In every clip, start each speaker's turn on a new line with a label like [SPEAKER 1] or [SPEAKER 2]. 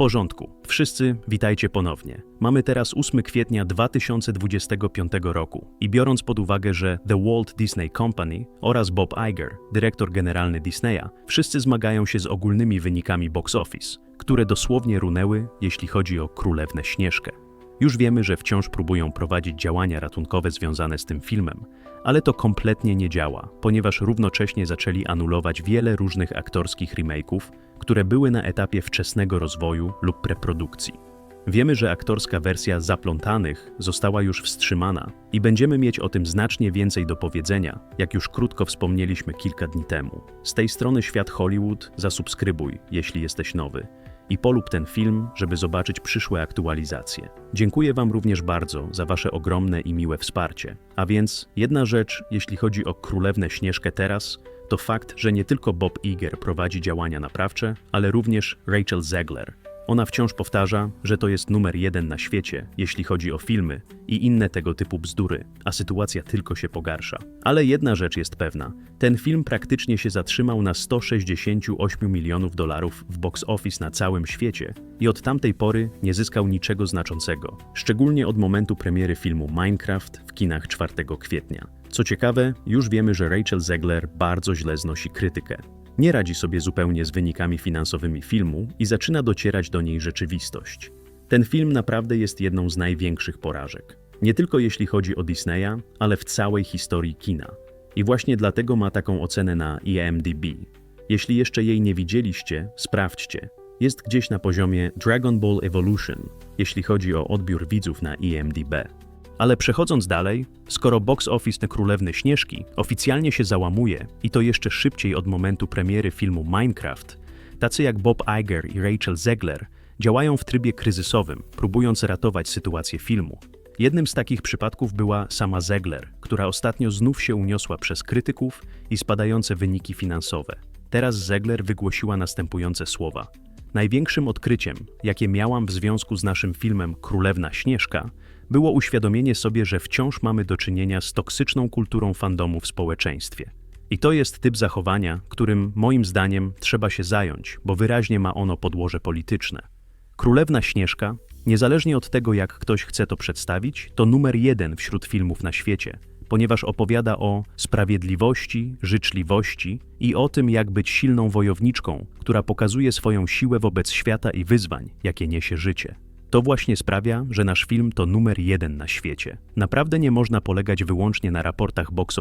[SPEAKER 1] porządku. Wszyscy witajcie ponownie. Mamy teraz 8 kwietnia 2025 roku i biorąc pod uwagę, że The Walt Disney Company oraz Bob Iger, dyrektor generalny Disneya, wszyscy zmagają się z ogólnymi wynikami box office, które dosłownie runęły, jeśli chodzi o Królewnę Śnieżkę. Już wiemy, że wciąż próbują prowadzić działania ratunkowe związane z tym filmem, ale to kompletnie nie działa, ponieważ równocześnie zaczęli anulować wiele różnych aktorskich remake'ów, które były na etapie wczesnego rozwoju lub preprodukcji. Wiemy, że aktorska wersja Zaplątanych została już wstrzymana i będziemy mieć o tym znacznie więcej do powiedzenia, jak już krótko wspomnieliśmy kilka dni temu. Z tej strony Świat Hollywood zasubskrybuj, jeśli jesteś nowy i polub ten film, żeby zobaczyć przyszłe aktualizacje. Dziękuję Wam również bardzo za Wasze ogromne i miłe wsparcie. A więc jedna rzecz, jeśli chodzi o Królewnę Śnieżkę teraz, to fakt, że nie tylko Bob Iger prowadzi działania naprawcze, ale również Rachel Zegler. Ona wciąż powtarza, że to jest numer jeden na świecie, jeśli chodzi o filmy i inne tego typu bzdury, a sytuacja tylko się pogarsza. Ale jedna rzecz jest pewna: ten film praktycznie się zatrzymał na 168 milionów dolarów w box office na całym świecie i od tamtej pory nie zyskał niczego znaczącego, szczególnie od momentu premiery filmu Minecraft w kinach 4 kwietnia. Co ciekawe, już wiemy, że Rachel Zegler bardzo źle znosi krytykę. Nie radzi sobie zupełnie z wynikami finansowymi filmu i zaczyna docierać do niej rzeczywistość. Ten film naprawdę jest jedną z największych porażek. Nie tylko jeśli chodzi o Disneya, ale w całej historii kina. I właśnie dlatego ma taką ocenę na IMDb. Jeśli jeszcze jej nie widzieliście, sprawdźcie. Jest gdzieś na poziomie Dragon Ball Evolution, jeśli chodzi o odbiór widzów na IMDb. Ale przechodząc dalej, skoro box office na Królewny Śnieżki oficjalnie się załamuje i to jeszcze szybciej od momentu premiery filmu Minecraft, tacy jak Bob Iger i Rachel Zegler działają w trybie kryzysowym, próbując ratować sytuację filmu. Jednym z takich przypadków była sama Zegler, która ostatnio znów się uniosła przez krytyków i spadające wyniki finansowe. Teraz Zegler wygłosiła następujące słowa. Największym odkryciem, jakie miałam w związku z naszym filmem Królewna Śnieżka, było uświadomienie sobie, że wciąż mamy do czynienia z toksyczną kulturą fandomu w społeczeństwie. I to jest typ zachowania, którym moim zdaniem trzeba się zająć, bo wyraźnie ma ono podłoże polityczne. Królewna Śnieżka, niezależnie od tego, jak ktoś chce to przedstawić, to numer jeden wśród filmów na świecie, ponieważ opowiada o sprawiedliwości, życzliwości i o tym, jak być silną wojowniczką, która pokazuje swoją siłę wobec świata i wyzwań, jakie niesie życie. To właśnie sprawia, że nasz film to numer jeden na świecie. Naprawdę nie można polegać wyłącznie na raportach box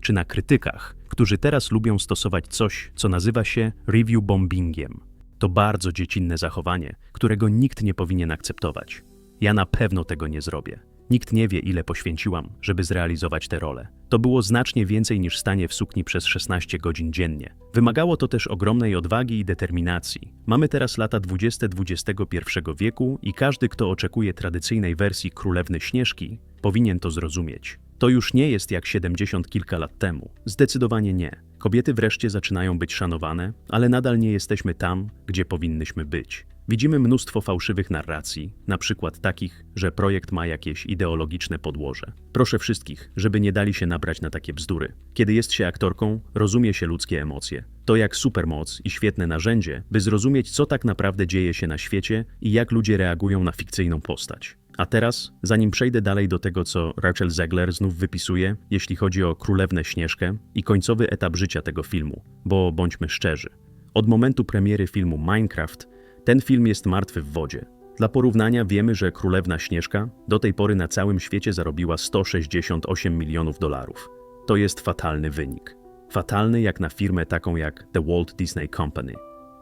[SPEAKER 1] czy na krytykach, którzy teraz lubią stosować coś, co nazywa się review bombingiem. To bardzo dziecinne zachowanie, którego nikt nie powinien akceptować. Ja na pewno tego nie zrobię. Nikt nie wie, ile poświęciłam, żeby zrealizować tę rolę. To było znacznie więcej niż stanie w sukni przez 16 godzin dziennie. Wymagało to też ogromnej odwagi i determinacji. Mamy teraz lata 20 XXI wieku i każdy, kto oczekuje tradycyjnej wersji Królewny Śnieżki, powinien to zrozumieć. To już nie jest jak 70 kilka lat temu. Zdecydowanie nie. Kobiety wreszcie zaczynają być szanowane, ale nadal nie jesteśmy tam, gdzie powinnyśmy być. Widzimy mnóstwo fałszywych narracji, na przykład takich, że projekt ma jakieś ideologiczne podłoże. Proszę wszystkich, żeby nie dali się nabrać na takie bzdury. Kiedy jest się aktorką, rozumie się ludzkie emocje. To jak supermoc i świetne narzędzie, by zrozumieć, co tak naprawdę dzieje się na świecie i jak ludzie reagują na fikcyjną postać. A teraz, zanim przejdę dalej do tego, co Rachel Zegler znów wypisuje, jeśli chodzi o Królewnę Śnieżkę i końcowy etap życia tego filmu, bo bądźmy szczerzy. Od momentu premiery filmu Minecraft ten film jest martwy w wodzie. Dla porównania wiemy, że Królewna Śnieżka do tej pory na całym świecie zarobiła 168 milionów dolarów. To jest fatalny wynik. Fatalny jak na firmę taką jak The Walt Disney Company.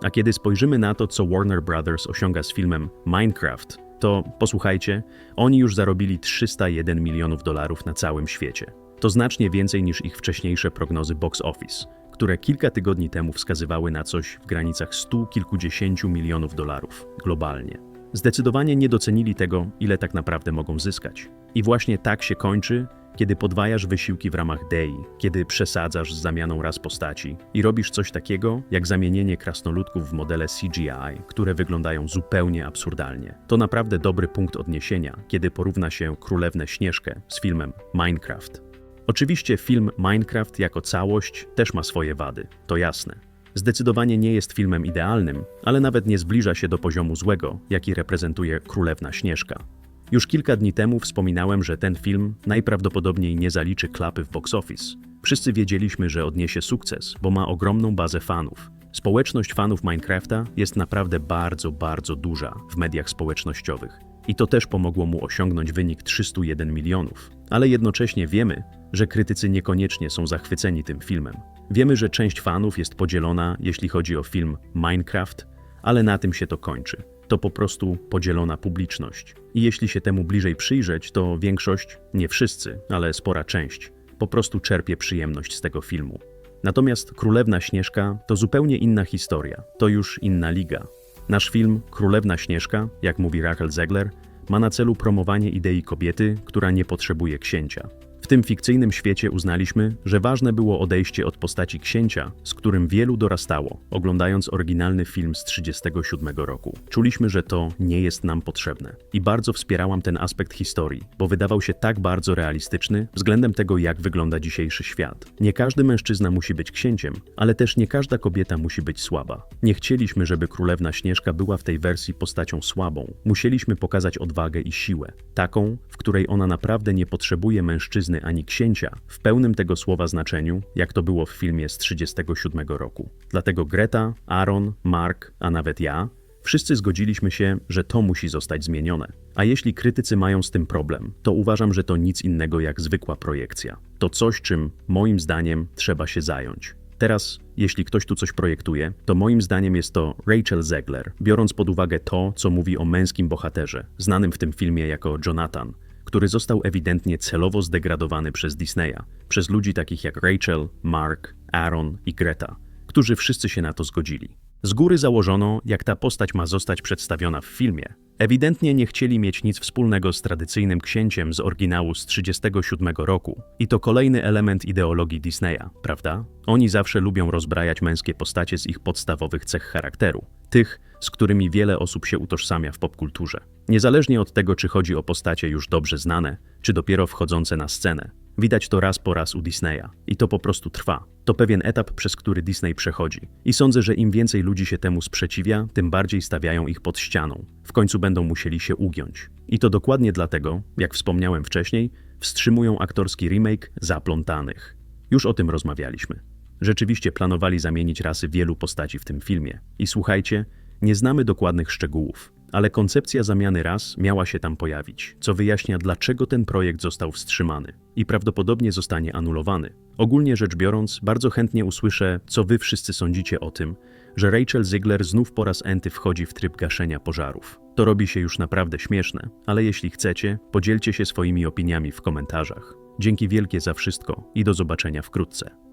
[SPEAKER 1] A kiedy spojrzymy na to, co Warner Brothers osiąga z filmem Minecraft, to posłuchajcie, oni już zarobili 301 milionów dolarów na całym świecie. To znacznie więcej niż ich wcześniejsze prognozy box office, które kilka tygodni temu wskazywały na coś w granicach stu kilkudziesięciu milionów dolarów globalnie. Zdecydowanie nie docenili tego, ile tak naprawdę mogą zyskać. I właśnie tak się kończy, kiedy podwajasz wysiłki w ramach DEI, kiedy przesadzasz z zamianą raz postaci i robisz coś takiego, jak zamienienie krasnoludków w modele CGI, które wyglądają zupełnie absurdalnie. To naprawdę dobry punkt odniesienia, kiedy porówna się Królewnę Śnieżkę z filmem Minecraft. Oczywiście film Minecraft jako całość też ma swoje wady, to jasne. Zdecydowanie nie jest filmem idealnym, ale nawet nie zbliża się do poziomu złego, jaki reprezentuje Królewna Śnieżka. Już kilka dni temu wspominałem, że ten film najprawdopodobniej nie zaliczy klapy w box office. Wszyscy wiedzieliśmy, że odniesie sukces, bo ma ogromną bazę fanów. Społeczność fanów Minecrafta jest naprawdę bardzo, bardzo duża w mediach społecznościowych. I to też pomogło mu osiągnąć wynik 301 milionów. Ale jednocześnie wiemy, że krytycy niekoniecznie są zachwyceni tym filmem. Wiemy, że część fanów jest podzielona, jeśli chodzi o film Minecraft, ale na tym się to kończy. To po prostu podzielona publiczność. I jeśli się temu bliżej przyjrzeć, to większość, nie wszyscy, ale spora część, po prostu czerpie przyjemność z tego filmu. Natomiast Królewna Śnieżka to zupełnie inna historia, to już inna liga. Nasz film Królewna Śnieżka, jak mówi Rachel Zegler, ma na celu promowanie idei kobiety, która nie potrzebuje księcia. W tym fikcyjnym świecie uznaliśmy, że ważne było odejście od postaci księcia, z którym wielu dorastało, oglądając oryginalny film z 1937 roku. Czuliśmy, że to nie jest nam potrzebne. I bardzo wspierałam ten aspekt historii, bo wydawał się tak bardzo realistyczny względem tego, jak wygląda dzisiejszy świat. Nie każdy mężczyzna musi być księciem, ale też nie każda kobieta musi być słaba. Nie chcieliśmy, żeby królewna Śnieżka była w tej wersji postacią słabą. Musieliśmy pokazać odwagę i siłę, taką, w której ona naprawdę nie potrzebuje mężczyzny ani księcia w pełnym tego słowa znaczeniu, jak to było w filmie z 1937 roku. Dlatego Greta, Aaron, Mark, a nawet ja Wszyscy zgodziliśmy się, że to musi zostać zmienione. A jeśli krytycy mają z tym problem, to uważam, że to nic innego jak zwykła projekcja. To coś, czym moim zdaniem trzeba się zająć. Teraz, jeśli ktoś tu coś projektuje, to moim zdaniem jest to Rachel Zegler, biorąc pod uwagę to, co mówi o męskim bohaterze, znanym w tym filmie jako Jonathan, który został ewidentnie celowo zdegradowany przez Disneya, przez ludzi takich jak Rachel, Mark, Aaron i Greta, którzy wszyscy się na to zgodzili. Z góry założono, jak ta postać ma zostać przedstawiona w filmie. Ewidentnie nie chcieli mieć nic wspólnego z tradycyjnym księciem z oryginału z 1937 roku. I to kolejny element ideologii Disneya, prawda? Oni zawsze lubią rozbrajać męskie postacie z ich podstawowych cech charakteru. Tych, z którymi wiele osób się utożsamia w popkulturze. Niezależnie od tego, czy chodzi o postacie już dobrze znane, czy dopiero wchodzące na scenę. Widać to raz po raz u Disneya. I to po prostu trwa. To pewien etap, przez który Disney przechodzi. I sądzę, że im więcej ludzi się temu sprzeciwia, tym bardziej stawiają ich pod ścianą. W końcu będą musieli się ugiąć. I to dokładnie dlatego, jak wspomniałem wcześniej, wstrzymują aktorski remake Zaplątanych. Już o tym rozmawialiśmy. Rzeczywiście planowali zamienić rasy wielu postaci w tym filmie. I słuchajcie, nie znamy dokładnych szczegółów, ale koncepcja zamiany ras miała się tam pojawić, co wyjaśnia, dlaczego ten projekt został wstrzymany i prawdopodobnie zostanie anulowany. Ogólnie rzecz biorąc, bardzo chętnie usłyszę, co wy wszyscy sądzicie o tym, że Rachel Ziegler znów po raz enty wchodzi w tryb gaszenia pożarów. To robi się już naprawdę śmieszne, ale jeśli chcecie, podzielcie się swoimi opiniami w komentarzach. Dzięki wielkie za wszystko i do zobaczenia wkrótce.